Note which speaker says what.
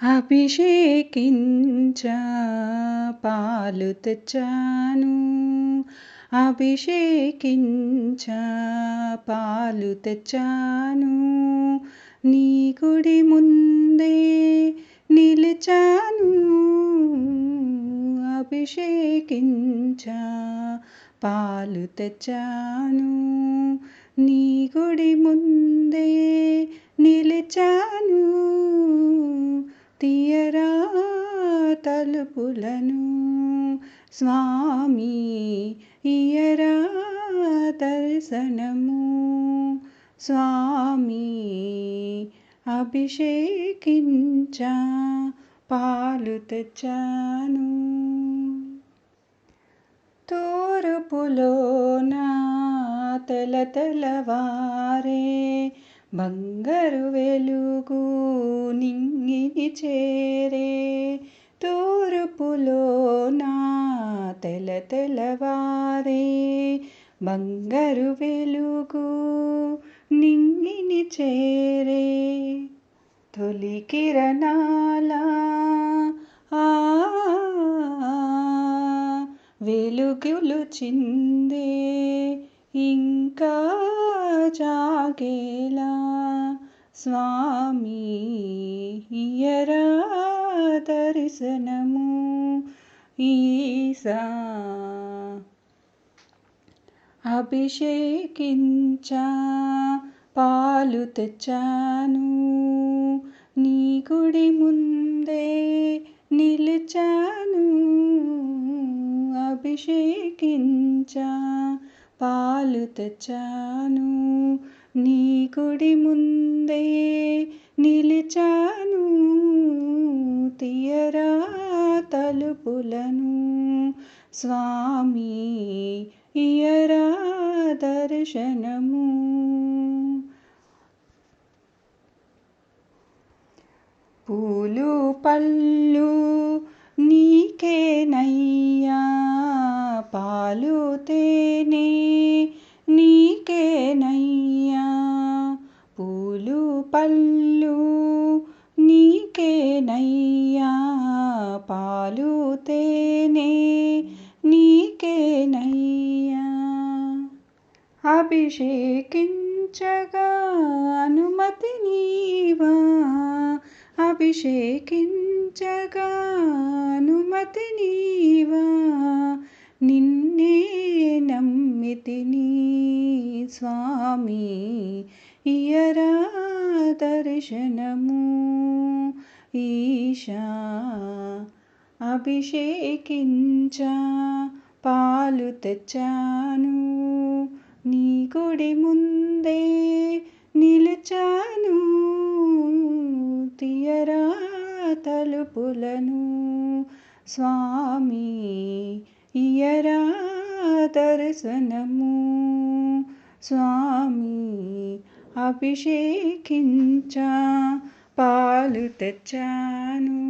Speaker 1: అభిషేకించ పాలు తెచ్చాను అభిషేకించ పాలు తెచ్చాను నీ గుడి ముందే నిలిచాను. అభిషేకించ పాలు తెచ్చాను నీ గుడి ముందే నిలిచాను తీయరా తలుపులను స్వామి ఇయరా దర్శనము. స్వామి అభిషేకించ పాలు తెచ్చాను. తూర్పులోన తెల తెలవారే బంగారు వెలుగు నింగిని చేరే. తో తూర్పులోన తెల తెలవారే బంగారు వెలుగు నింగిని చేరే తొలి కిరణాల ఆ వెలుగులు చిందే ఇంకా జాగేలా స్వామి ఇయరా దర్శనము ఈసా. అభిషేకించ పాలు తెచ్చాను. నీ గుడి ముందే నిలిచాను. అభిషేకించ పాలు తెచ్చాను. నీ గుడి ముందే నిలిచాను. తీయరా తలుపులను స్వామి ఇయరా దర్శనము పూలు పళ్ళు నీకేనయ్యా పాలు తేనె నీకేనయ్యా. పూలు పళ్ళు నీకేనయ్యా. అభిషేకించగా అనుమతి నీవా. అభిషేకించగా అనుమతి నీవా. నిన్నే నమ్మితిని స్వామి. ఇయరా దర్శనము ఈశా. అభిషేకించ పాలు తెచ్చాను. నీ గుడి ముందే నిలిచాను తీయరా తలుపులను. స్వామి ఇయరా దర్శనము. స్వామి అభిషేకించ పాలు తెచ్చాను.